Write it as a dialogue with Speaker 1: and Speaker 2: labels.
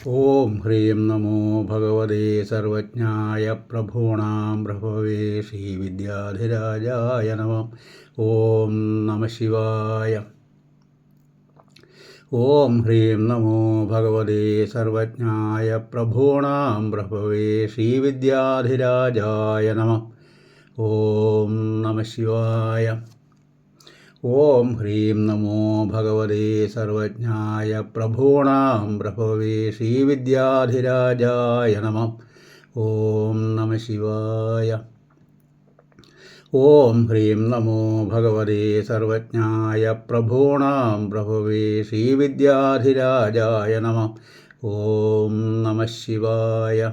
Speaker 1: ഓം ഹ്രീം നമോ ഭഗവതേ സർവജ്ഞായ പ്രഭൂണാം പ്രഭവേ ശ്രീ വിദ്യാധിരാജായ നമം. ഓം നമ ശിവായ. ഓം ഹ്രീം നമോ ഭഗവതേ സർവജ്ഞായ പ്രഭൂണാം പ്രഭവേ ശ്രീ വിദ്യാധിരാജായ നമം. ഓം നമ ശിവായ. ഓം ഹ്രീം നമോ ഭഗവതേ സർവജ്ഞായ പ്രഭൂണാം പ്രഭവേ ശ്രീവിദ്യാധിരാജായ നമ. ഓം നമ ശിവായ. ഓം ഹ്രീം നമോ ഭഗവതേ സർവജ്ഞായ പ്രഭൂണാം പ്രഭവേ ശ്രീവിദ്യാധിരാജായ നമ. ഓം നമ ശിവായ.